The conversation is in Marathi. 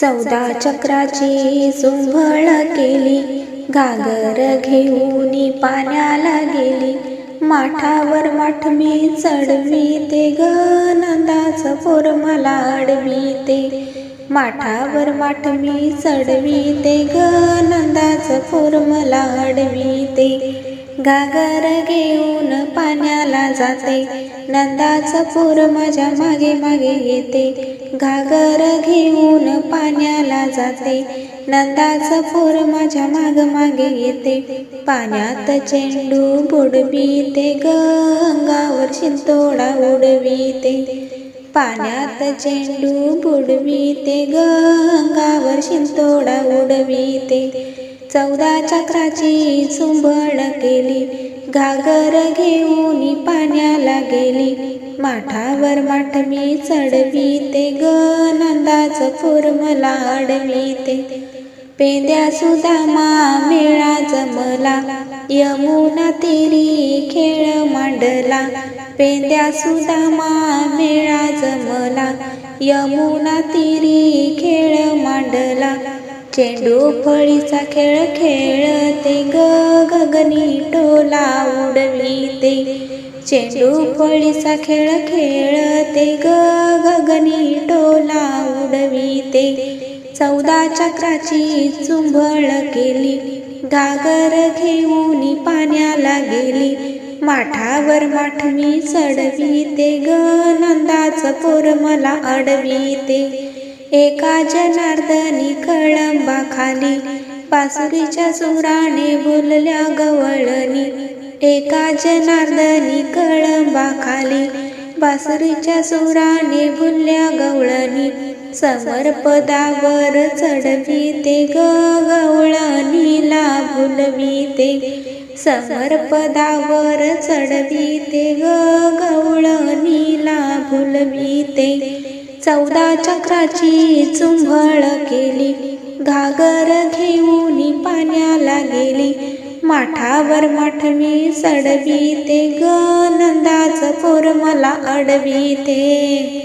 चौदा चक्राची झुंबळ केली. घागर घेऊन पाण्याला गेली. माठावर माठ मी चढवी ते गनंदाच पोर मला अडवी ते. माठावर माठ मी चढवी ते गनंदाच पोर मला अडवी ते. घागर घेऊन पाण्याला जाते. नंदाचं पोर माझ्या मागे मागे येते. घागर घेऊन पाण्याला जाते. नंदाचं पोर माझ्या माग मागे येते. पाण्यात चेंडू बुडवीते गंगावर शिंतोडा उडवीते. पाण्यात चेंडू बुडवीते गंगावर शिंतोडा उडवीते. चौदा चक्राची चुंबळ केली. घागर घेऊन पाण्याला गेली. माठावर माठ मी चढवीते ग. नंदाच पोर मला अडविते. पेंद्या सुदामा मेळा जमला यमुना तेरी खेळ मांडला. पेंद्या सुदामा मेळा जमला यमुना तेरी खेळ मांडला. चेंडू फळीचा खेळ खेळते. ग गगनी टोला उडविते चेंडू फळीचा खेळ खेळते. ग गगनी टोला उडविते चौदा चक्राची चुंबळ केली. घागर घेऊन पाण्याला गेली. माठावर माठ मी चढविते ग नंदाच पोर मला अडविते एका जनार्दनी कळंबाखाली बासरीच्या सुराने बोलल्या गवळणी. एका जनार्दनी कळंबाखाली बासुरीच्या सुराने बोलल्या गवळणी. समरपदावर चढवी ते गवळणीला भुलविते समरपदावर चढविते ग गवळणीला भुलविते चौदा चक्राची चुंबळ केली. घागर घेऊन पाण्याला गेली. माठावर माठ मी चढविते ग नंदाच पोर मला अडविते